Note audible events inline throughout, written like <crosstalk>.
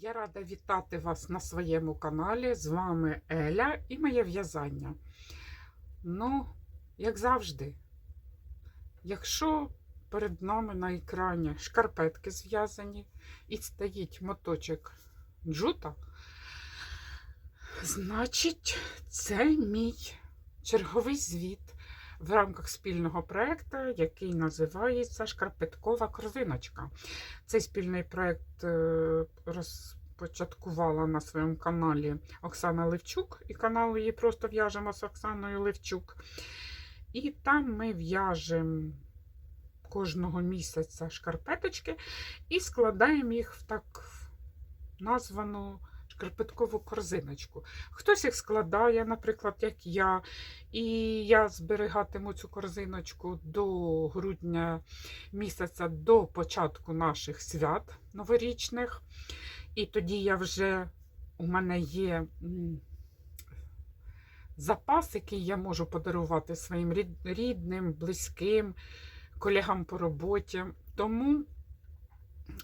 Я рада вітати вас на своєму каналі. З вами Еля і моє в'язання. Ну, як завжди, якщо перед нами на екрані шкарпетки зв'язані і стоїть моточок джута, значить, це мій черговий звіт в рамках спільного проєкту, який називається Шкарпеткова корзиночка. Цей спільний проєкт е, розпочаткувала на своєму каналі Оксана Левчук, і канал її просто в'яжемо з Оксаною Левчук. І там ми в'яжемо кожного місяця шкарпеточки і складаємо їх в так названу шкарпеткову корзиночку. Хтось їх складає, наприклад, як я. І я зберігатиму цю корзиночку до грудня місяця до початку наших свят новорічних. І тоді я вже у мене є запас, який я можу подарувати своїм рідним, близьким, колегам по роботі. Тому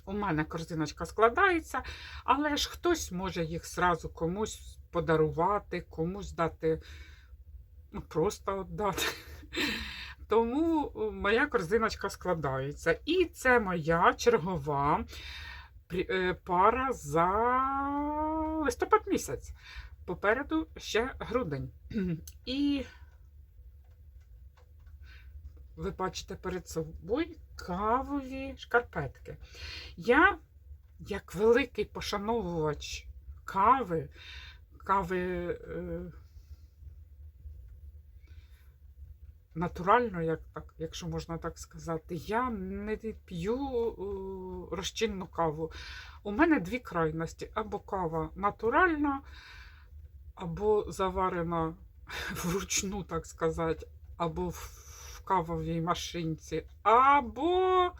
у мене корзиночка складається, але ж хтось може їх зразу комусь подарувати, комусь дати, ну просто дати. <laughs> Тому е, моя корзиночка складається. І це моя чергова е, пара за листопад місяць. Попереду ще грудень. <clears throat> І ви бачите перед собою кавові шкарпетки. Я, як великий пошановувач кави, кави е, натурально, як так, якщо можна так сказати, я не п'ю е, розчинну каву. У мене дві крайності: або кава натуральна, або заварена <laughs> вручну, так сказати, або в кавовій машинці, або,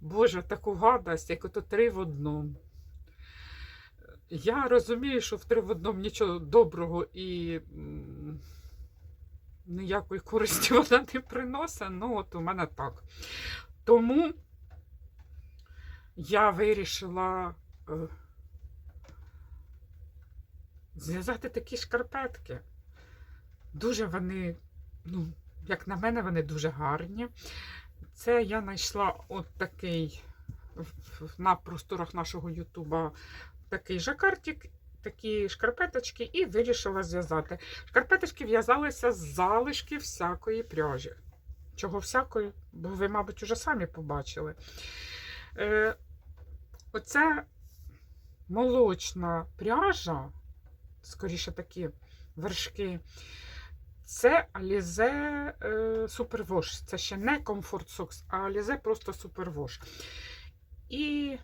Боже, таку гадость, як ото три в одному. Я розумію, що в три в одному нічого доброго і ніякої користі <laughs> вона не приносить, ну от у мене так. Тому я вирішила е, зв'язати такі шкарпетки. Дуже вони, ну, як на мене, вони дуже гарні. Це я знайшла от такий на просторах нашого Ютуба такий жакартик, такі шкарпеточки, і вирішила зв'язати. Шкарпеточки в'язалися з залишки всякої пряжі. Чого всякої? Бо ви, мабуть, уже самі побачили. Е, оце молочна пряжа, скоріше такі вершки. Це Alize е, Superwash. Це ще не Comfort Socks, а Alize просто Superwash. І,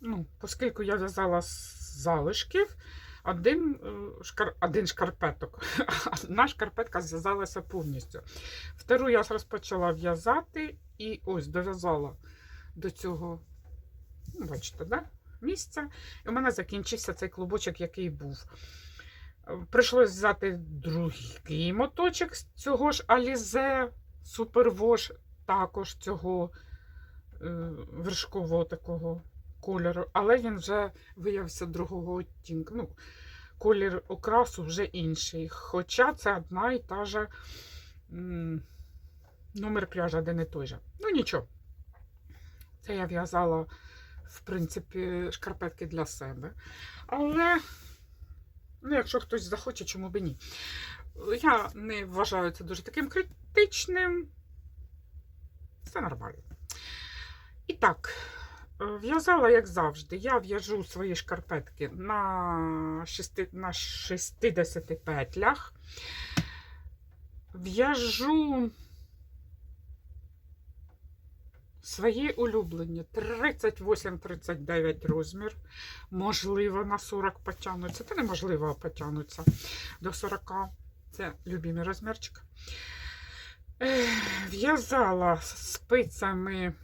ну, оскільки я в'язала з залишків, один, е, шкар... один шкарпеток, <laughs> одна шкарпетка зв'язалася повністю. Втору я розпочала в'язати і ось дов'язала до цього, ну, бачите, да? місця. І у мене закінчився цей клубочок, який був. Прийшлось взяти другий моточок з цього ж Alize Superwash, також цього е, вершкового такого кольору, але він вже виявився другого оттінку. Ну, колір окрасу вже інший. Хоча це одна і та же номер пряжа, один і той же. Ну нічого. Це я в'язала, в принципі, шкарпетки для себе. Але. Ну, якщо хтось захоче, чому б і ні. Я не вважаю це дуже таким критичним. Все нормально. І так, е, в'язала, як завжди. Я в'яжу свої шкарпетки на, шести, на 60 петлях. В'яжу свої улюблені 38-39 розмір. Можливо, на 40 потягнуться. Та неможливо потягнуться до 40. Це любимий розмірчик. В'язала спицями.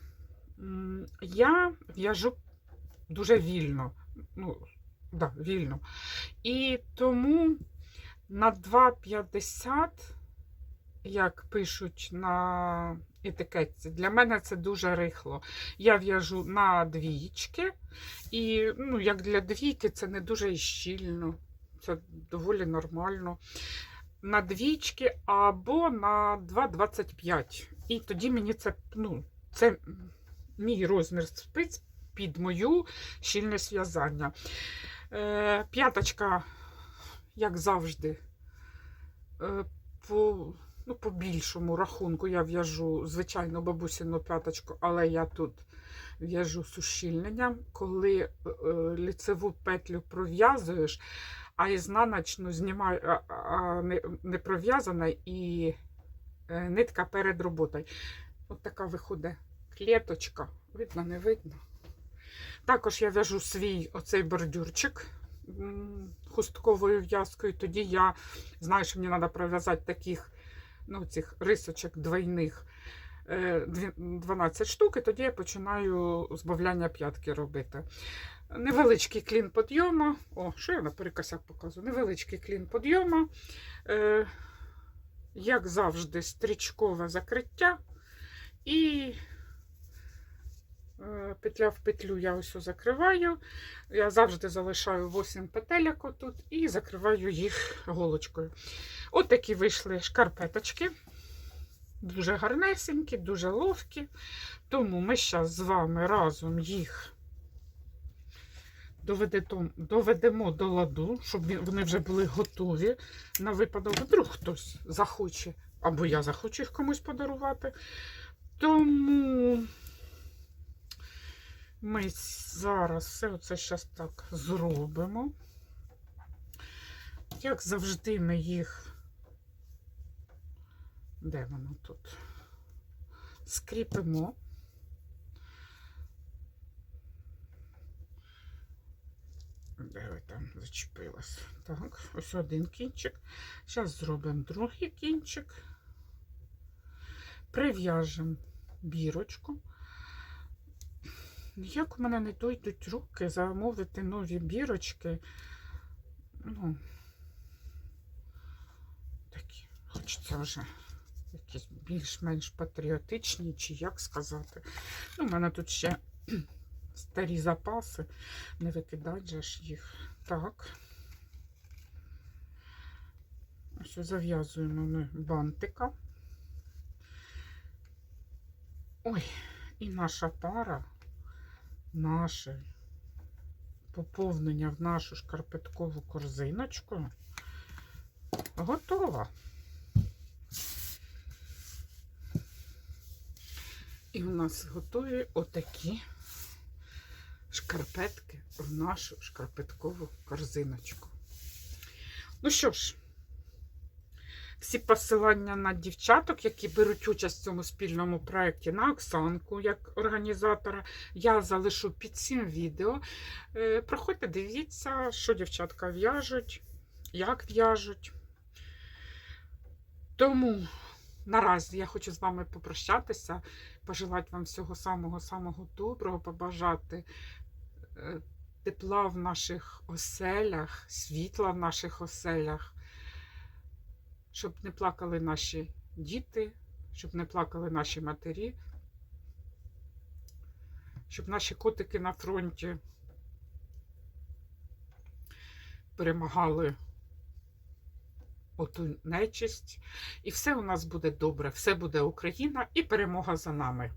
Я в'яжу дуже вільно. Ну, да, вільно. І тому на 2,50, як пишуть на етикетці. Для мене це дуже рихло. Я в'яжу на двічки, і ну, як для двійки, це не дуже щільно. Це доволі нормально. На двічки або на 2,25. І тоді мені це, ну, це мій розмір спиць під мою щільність в'язання. Е, п'яточка, як завжди, е, по, ну, по більшому рахунку я в'яжу звичайно бабусину п'яточку, але я тут в'яжу з ущільненням. Коли е, е, ліцеву петлю пров'язуєш, а ізнаночну знімаю, а, а не, не пров'язана і е, нитка перед роботою. От така виходить клеточка. Видно, не видно. Також я в'яжу свій оцей бордюрчик хустковою в'язкою. Тоді я знаю, що мені треба пров'язати таких ну, цих рисочок двойних е, 12 штук, і тоді я починаю збавляння п'ятки робити. Невеличкий клін підйому. О, що я на перекосяк показую? Невеличкий клін підйому. Е, як завжди, стрічкове закриття. І е, петля в петлю я ось закриваю. Я завжди залишаю 8 петельок отут і закриваю їх голочкою. От такі вийшли шкарпеточки. Дуже гарнесенькі, дуже ловкі. Тому ми зараз з вами разом їх доведемо до ладу, щоб вони вже були готові на випадок, вдруг хтось захоче, або я захочу їх комусь подарувати. Тому ми зараз все це зараз так зробимо. Як завжди, ми їх. Де воно тут? Скріпимо. Де ви там зачепилась? Так, ось один кінчик. Зараз зробимо другий кінчик. Прив'яжемо бірочку. Як у мене не дойдуть руки замовити нові бірочки. Ну, такі, хочеться вже якісь більш-менш патріотичні, чи як сказати. Ну, у мене тут ще <clears throat> старі запаси, не викидать же ж їх. Так. Ось зав'язуємо ми бантика. Ой, і наша пара, наше поповнення в нашу шкарпеткову корзиночку готова. І у нас готові отакі шкарпетки в нашу шкарпеткову корзиночку. Ну що ж, всі посилання на дівчаток, які беруть участь в цьому спільному проєкті, на Оксанку як організатора, я залишу під цим відео. Е, Проходьте, дивіться, що дівчатка в'яжуть, як в'яжуть. Тому наразі я хочу з вами попрощатися, пожелати вам всього самого-самого доброго, побажати е, тепла в наших оселях, світла в наших оселях, щоб не плакали наші діти, щоб не плакали наші матері, щоб наші котики на фронті перемагали оту нечисть. І все у нас буде добре, все буде Україна і перемога за нами.